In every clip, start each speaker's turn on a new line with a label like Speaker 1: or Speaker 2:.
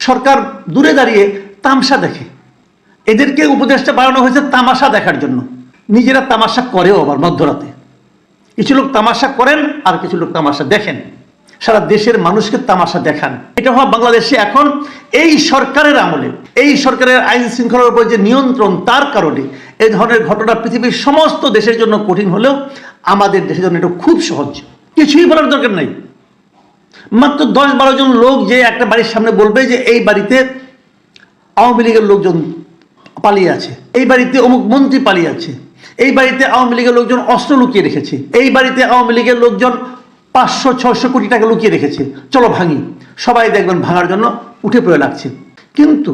Speaker 1: সরকার দূরে দাঁড়িয়ে তামসা দেখে। এদেরকে উপদেশটা বাড়ানো হয়েছে তামাশা দেখার জন্য। নিজেরা তামাশা করেও আবার মধ্যরাতে। কিছু লোক তামাশা করেন, আর কিছু লোক তামাশা দেখেন। সারা দেশের মানুষকে তামাশা দেখান। এটা হওয়া বাংলাদেশে এখন এই সরকারের আমলে, এই সরকারের আইন শৃঙ্খলার উপর যে নিয়ন্ত্রণ, তার কারণে এই ধরনের ঘটনা পৃথিবীর সমস্ত দেশের জন্য কঠিন হলেও আমাদের দেশের জন্য এটা খুব সহজ। কিছুই বলার দরকার নাই। মাত্র দশ বারো জন লোক যে একটা বাড়ির সামনে বলবে যে এই বাড়িতে আওয়ামী লীগের লোকজন পালিয়ে আছে, এই বাড়িতে অমুক মন্ত্রী পালিয়ে আছে, এই বাড়িতে আওয়ামী লীগের লোকজন অস্ত্র লুকিয়ে রেখেছে, এই বাড়িতে আওয়ামী লীগের লোকজন পাঁচশো ছশো কোটি টাকা লুকিয়ে রেখেছে, চলো ভাঙি। সবাই দেখবেন ভাঙার জন্য উঠে পড়ে লাগছে। কিন্তু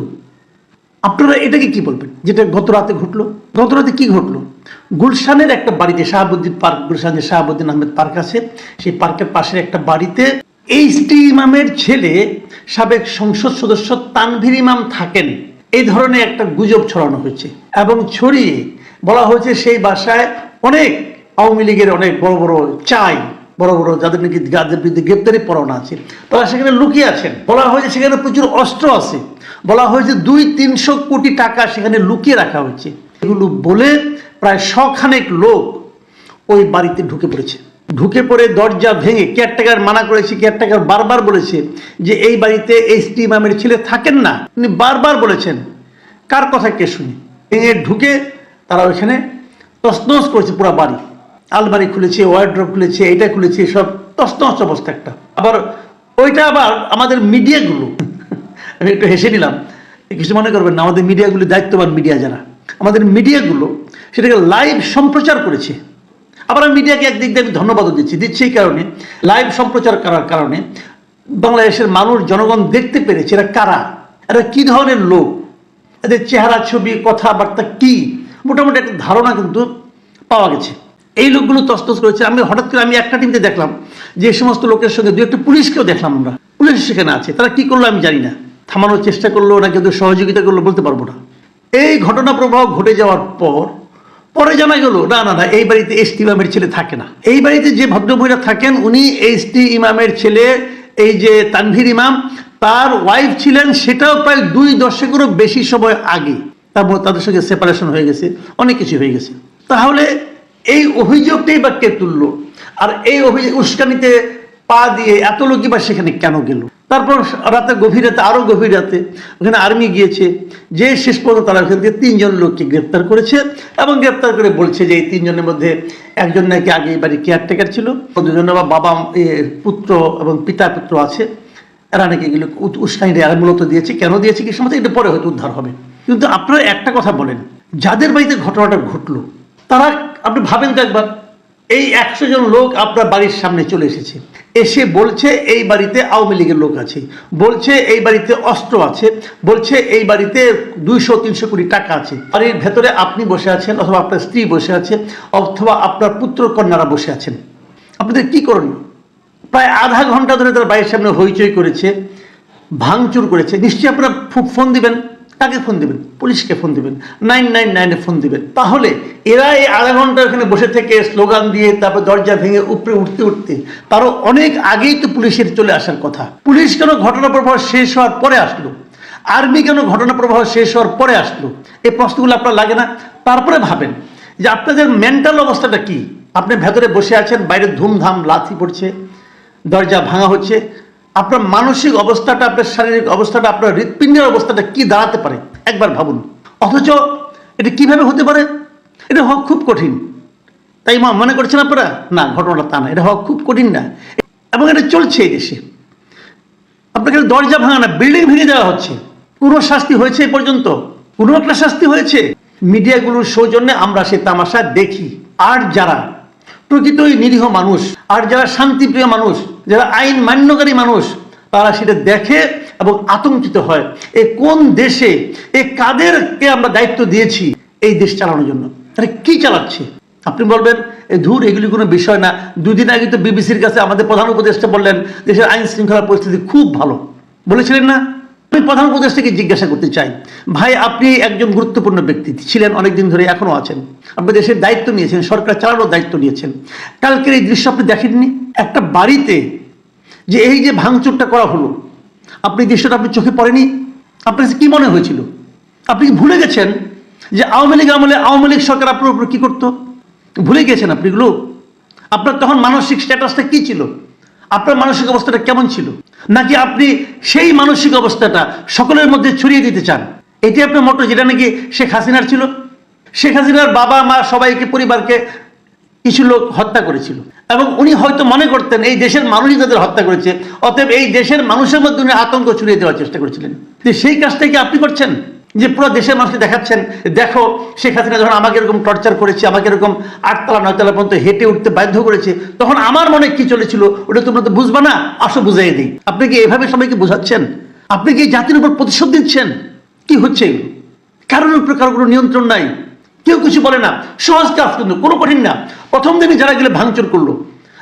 Speaker 1: আপনারা এটাকে কি বলবেন? যেটা গত রাতে ঘটলো। গত রাতে কি ঘটলো? গুলশানের একটা বাড়িতে শাহাবুদ্দিন পার্ক, গুলশানের শাহাবুদ্দিন আহমেদ পার্ক আছে। সেই পার্কের পাশের একটা বাড়িতে এইচটি ইমামের ছেলে, সাবেক সংসদ সদস্য তানভীর ইমাম থাকেন। এই ধরনের একটা গুজব ছড়ানো হয়েছে এবং ছড়িয়ে বলা হয়েছে সেই বাসায় অনেক আওয়ামী লীগের অনেক বড় বড় চাই, বড় বড় যাদের নাকি যাদের বিরুদ্ধে গ্রেপ্তারি পরোয়ানা আছে, তারা সেখানে লুকিয়ে আছেন। বলা হয়েছে সেখানে প্রচুর অস্ত্র আছে। বলা হয়েছে দুই তিনশো কোটি টাকা সেখানে লুকিয়ে রাখা হয়েছে। এগুলো বলে প্রায় শখানেক লোক ওই বাড়িতে ঢুকে পড়েছে। ঢুকে পড়ে দরজা ভেঙে কেয়ারটেকার মানা করেছে, কেয়ারটেকার বারবার বলেছে যে এই বাড়িতে এই টি ইমামের ছেলে থাকেন না। উনি বারবার বলেছেন। কার কথা কে শুনি? ভেঙে ঢুকে তারা ওইখানে তসনস করেছে পুরো বাড়ি। আলমারি খুলেছে ওয়ার্ড্রপ খুলেছে এটা খুলেছে, সব তসনস অবস্থা একটা। আবার ওইটা আবার আমাদের মিডিয়াগুলো। আমি একটু হেসে নিলাম। কিছু মনে করবেন না, আমাদের মিডিয়াগুলো দায়িত্ববান মিডিয়া যারা। আমাদের মিডিয়াগুলো সেটাকে লাইভ সম্প্রচার করেছে। আবার আমি মিডিয়াকে একদিক দিয়ে আমি ধন্যবাদও দিচ্ছি দিচ্ছি এই কারণে, লাইভ সম্প্রচার করার কারণে, বাংলাদেশের মানুষ, জনগণ দেখতে পেরেছে এরা কারা, এরা কি ধরনের লোক, এদের চেহারা, ছবি, কথাবার্তা কি, মোটামুটি একটা ধারণা কিন্তু পাওয়া গেছে। এই লোকগুলো তস্তস করেছে, আমি হঠাৎ করে আমি একটা টিমতে দেখলাম, যে সমস্ত লোকের সঙ্গে দু একটা পুলিশকেও দেখলাম আমরা, পুলিশ সেখানে আছে, তারা কি করল আমি জানি না, থামানোর চেষ্টা করল না কিন্তু সহযোগিতা করল বলতে পারব না। এই ঘটনা প্রবাহ ঘটে যাওয়ার পর পরে জানা গেল, না না না, এই বাড়িতে এস টি ইমামের ছেলে থাকে না। এই বাড়িতে যে ভদ্রমহিলা থাকেন, উনি এস টি ইমামের ছেলে, এই যে তানভীর ইমাম, তার ওয়াইফ ছিলেন সেটাও প্রায় দুই দশকেরও বেশি সময় আগে। তারপর তাদের সঙ্গে সেপারেশন হয়ে গেছে, অনেক কিছু হয়ে গেছে। তাহলে এই অভিযোগটাই বা কে তুললো। আর এই অভিযোগ উস্কানিতে পা দিয়ে এত লোকই বা সেখানে কেন গেল? তারপর রাতে গভীর রাতে আরও গভীর রাতে ওখানে আর্মি গিয়েছে। যে শেষ পর্যন্ত তারা ওখান থেকে তিনজন লোককে গ্রেপ্তার করেছে এবং গ্রেপ্তার করে বলছে যে এই তিনজনের মধ্যে একজন নাকি আগে বাড়ির কেয়ারটেকার ছিল। দুজন আবার বাবা পুত্র এবং পিতা পুত্র আছে। এরা নাকি এগুলো উৎ- উস্কানিটা এরা মূলত দিয়েছে। কেন দিয়েছে কি সময় এটা পরে হয়তো উদ্ধার হবে। কিন্তু আপনারা একটা কথা বলেন, যাদের বাড়িতে ঘটনাটা ঘটলো, তারা, আপনি ভাবেন তো একবার এই একশো জন লোক আপনার বাড়ির সামনে চলে এসেছে। এসে বলছে, এই বাড়িতে আওয়ামী লীগের লোক আছে। বলছে, এই বাড়িতে অস্ত্র আছে। বলছে, এই বাড়িতে দুইশো, তিনশো কোটি টাকা আছে। বাড়ির ভেতরে আপনি বসে আছেন অথবা আপনার স্ত্রী বসে আছে অথবা আপনার পুত্র কন্যারা বসে আছেন। আপনাদের কি করণীয়? প্রায় আধা ঘণ্টা ধরে তার বাড়ির সামনে হইচই করেছে, ভাঙচুর করেছে। নিশ্চয়ই আপনারা ফোন দিবেন? কাকে ফোন দিবেন? পুলিশকে ফোন দিবেন? নাইন নাইন নাইনে ফোন দিবেন। তাহলে এরা এই আধা ঘণ্টা ওখানে বসে থেকে স্লোগান দিয়ে তারপর দরজা ভেঙে উপরে উঠতে উঠতে তারও অনেক আগেই তো পুলিশের চলে আসার কথা। পুলিশ কেন ঘটনা প্রবাহ শেষ হওয়ার পরে আসলো? আর্মি কেন ঘটনা প্রবাহ শেষ হওয়ার পরে আসলো? এই প্রশ্নগুলো আপনার লাগে না? তারপরে ভাবেন যে আপনাদের মেন্টাল অবস্থাটা কি? আপনি ভেতরে বসে আছেন, বাইরে ধুমধাম, লাথি পড়ছে, দরজা ভাঙা হচ্ছে। আপনার মানসিক অবস্থাটা, আপনার শারীরিক অবস্থাটা, আপনার হৃৎপিণ্ডের অবস্থাটা কি দাঁড়াতে পারে? একবার ভাবুন। অথচ এটা কীভাবে হতে পারে? এটা হওয়া খুব কঠিন। তাই মা মনে করছেন আপনারা? না, ঘটনাটা তা না, এটা হওয়া খুব কঠিন না। এবং এটা চলছে এই দেশে। আপনাকে দরজা ভাঙা না, বিল্ডিং ভেঙে দেওয়া হচ্ছে। কোনো শাস্তি হয়েছে এ পর্যন্ত। কোনো একটা শাস্তি হয়েছে। মিডিয়াগুলোর সৌজন্যে আমরা সে তামাশা দেখি। আর যারা প্রকৃতই নিরীহ মানুষ, আর যারা শান্তিপ্রিয় মানুষ, যারা আইন মান্যকারী মানুষ, তারা সেটা দেখে এবং আতঙ্কিত হয়। এ কোন দেশে, এ কাদেরকে আমরা দায়িত্ব দিয়েছি এই দেশ চালানোর জন্য? তারা কি চালাচ্ছে? আপনি বলবেন ধূর, এগুলি কোনো বিষয় না। দুদিন আগে তো বিবিসির কাছে আমাদের প্রধান উপদেষ্টা বললেন, দেশের আইন শৃঙ্খলা পরিস্থিতি খুব ভালো। বলেছিলেন না? আমি প্রধান উপদেষ্টাকে জিজ্ঞাসা করতে চাই। ভাই, আপনি একজন গুরুত্বপূর্ণ ব্যক্তি, ছিলেন অনেকদিন ধরে এখনও আছেন। আপনি দেশের দায়িত্ব নিয়েছেন, সরকার চালানোর দায়িত্ব নিয়েছেন। কালকের এই দৃশ্য আপনি দেখেননি? একটা বাড়িতে যে এই যে ভাঙচুরটা করা হলো, আপনি দৃশ্যটা আপনি চোখে পড়েনি? আপনার কি মনে হয়েছিল? আপনি ভুলে গেছেন? যে আওয়ামী লীগ আমলে আওয়ামী লীগ সরকার আপনার উপর কি করতো? ভুলে গেছেন আপনি এগুলো? আপনার তখন মানসিক স্ট্যাটাসটা কি ছিল? আপনার মানসিক অবস্থাটা কেমন ছিল? নাকি আপনি সেই মানসিক অবস্থাটা সকলের মধ্যে ছড়িয়ে দিতে চান? এটি আপনার মতো যেটা নাকি শেখ হাসিনার ছিল? শেখ হাসিনার বাবা, মা সবাইকে, পরিবারকে কিছু লোক হত্যা করেছিল। এবং উনি হয়তো মনে করতেন এই দেশের মানুষই তাদের হত্যা করেছে। অতএব এই দেশের মানুষের মধ্যে উনি আতঙ্ক ছড়িয়ে দেওয়ার চেষ্টা করেছিলেন। সেই কাজটাই কি আপনি করছেন? যে পুরো দেশের মানুষকে দেখাচ্ছেন, দেখো, শেখ হাসিনা যখন আমাকে এরকম টর্চার করেছে, আমাকে এরকম আটতলা, নয়তলা পর্যন্ত হেঁটে উঠতে বাধ্য করেছে, তখন আমার মনে কি চলেছিল? ওটা তোমরা তো বুঝবা না? আসো বুঝাই দিই। আপনি কি এভাবে সবাইকে বোঝাচ্ছেন? আপনি কি জাতির উপর প্রতিশোধ দিচ্ছেন? কি হচ্ছে কারোর উপরে কারও কোনো নিয়ন্ত্রণ নাই। কেউ কিছু বলে না। সহজ কাজ কিন্তু কোনো কঠিন না। প্রথম দিনই যারা গেলে ভাঙচুর করল।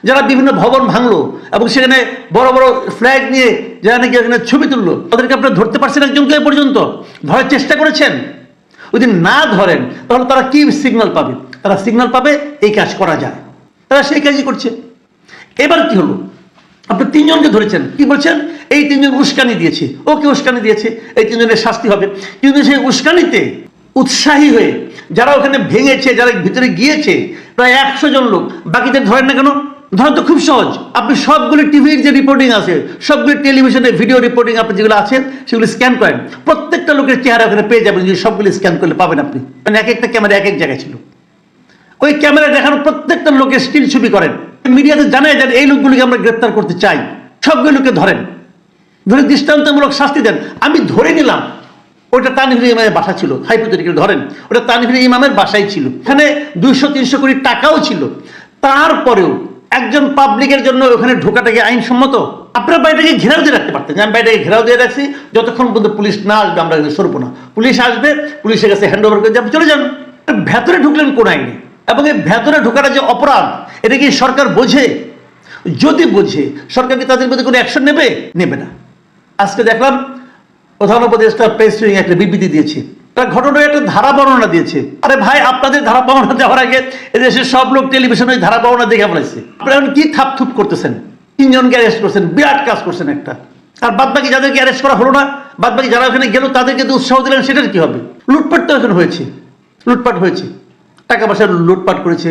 Speaker 1: যারা বিভিন্ন ভবন ভাঙলো এবং সেখানে বড় বড় ফ্ল্যাগ নিয়ে যারা নাকি এখানে ছবি তুললো, তাদেরকে আপনারা ধরতে পারছেন একজনকে পর্যন্ত? ধরার চেষ্টা করেছেন? যদি না ধরেন, তাহলে তারা কি সিগন্যাল পাবে? তারা সিগন্যাল পাবে, এই কাজ করা যায়। তারা সেই কাজই করছে। এবার কি হলো? আপনি তিনজনকে ধরেছেন। কি বলছেন? এই তিনজন উস্কানি দিয়েছে। ওকে উস্কানি দিয়েছে। এই তিনজনের শাস্তি হবে। কিন্তু সেই উস্কানিতে উৎসাহী হয়ে যারা ওখানে ভেঙেছে, যারা ভিতরে গিয়েছে, প্রায় একশো জন লোক, বাকিদের ধরেন না কেন? ধরেন তো খুব সহজ। আপনি সবগুলি টিভির যে রিপোর্টিং আছে, সবগুলি টেলিভিশনের ভিডিও রিপোর্টিং আপনি যেগুলো আছে সেগুলো স্ক্যান করেন। প্রত্যেকটা লোকের চেহারা ওখানে পেয়ে যাবেন, যদি সবগুলি স্ক্যান করলে পাবেন আপনি। মানে এক একটা ক্যামেরা এক এক জায়গায় ছিল। ওই ক্যামেরা দেখানো প্রত্যেকটা লোকের স্টিল ছবি করেন। মিডিয়াতে জানায় যে এই লোকগুলিকে আমরা গ্রেপ্তার করতে চাই। সবগুলোকে ধরেন। ধরে দৃষ্টান্তমূলক শাস্তি দেন। আমি ধরে নিলাম ওটা তানভীর ইমামের বাসা ছিল। হাইপোথেটিক্যাল ধরেন, ওটা তানভীর ইমামের বাসাই ছিল। এখানে দুইশো তিনশো কোটি টাকাও ছিল। তারপরেও একজন পাবলিকের জন্য ওখানে ঢোকাটাকে আইনসম্মত? আপনার বাড়িটাকে ঘেরাও দিয়ে রাখতে পারতেন। আমি বাড়িটাকে ঘেরাও দিয়ে রাখছি, যতক্ষণ পর্যন্ত পুলিশ না আসবে, আমরা এখানে সরবো না। পুলিশ আসবে, পুলিশের কাছে হ্যান্ড ওভার করে আপনি চলে যান। ভেতরে ঢুকলেন কোন আইনে? এবং এই ভেতরে ঢোকাটা যে অপরাধ, এটা কি সরকার বোঝে? যদি বোঝে, সরকার কি তাদের মধ্যে কোনো অ্যাকশন নেবে? নেবে না। আজকে দেখলাম, প্রধান উপদেষ্টা প্রেস একটা বিবৃতি দিয়েছে। তার ঘটনার একটা ধারা বর্ণনা দিয়েছে। আরে ভাই, আপনাদের ধারা বর্ণনা দেওয়ার আগে এদেশের সব লোক টেলিভিশনে ওই ধারা বর্ণনা দেখে ফেলেছে। আপনারা এখন কি থাপ থুপ করতেছেন? তিনজনকে অ্যারেস্ট করছেন, বিরাট কাজ করছেন একটা। আর বাদ বাকি যাদেরকে অ্যারেস্ট করা হলো না বাদ বাকি যারা ওখানে গেল, তাদেরকে তো উৎসাহ দিলেন, সেটার কি হবে? লুটপাট তো এখন হয়েছে। লুটপাট হয়েছে। টাকা পয়সা লুটপাট করেছে,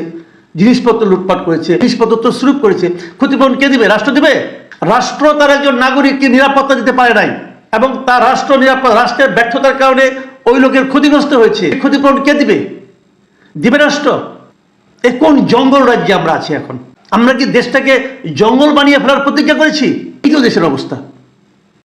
Speaker 1: জিনিসপত্র লুটপাট করেছে, জিনিসপত্র তসরুপ করেছে। ক্ষতিপূরণ কে দিবে? রাষ্ট্র দিবে? রাষ্ট্র তার একজন নাগরিককে নিরাপত্তা দিতে পারে নাই। এবং তার রাষ্ট্র নিরাপত্তা, রাষ্ট্রের ব্যর্থতার কারণে ওই লোকের ক্ষতিগ্রস্ত হয়েছে। ক্ষতিপূরণ কে দিবে? দিবে রাষ্ট্র। এ কোন জঙ্গল রাজ্যে আমরা আছি এখন? আমরা কি দেশটাকে জঙ্গল বানিয়ে ফেলার প্রতিজ্ঞা করেছি? এই তো দেশের অবস্থা।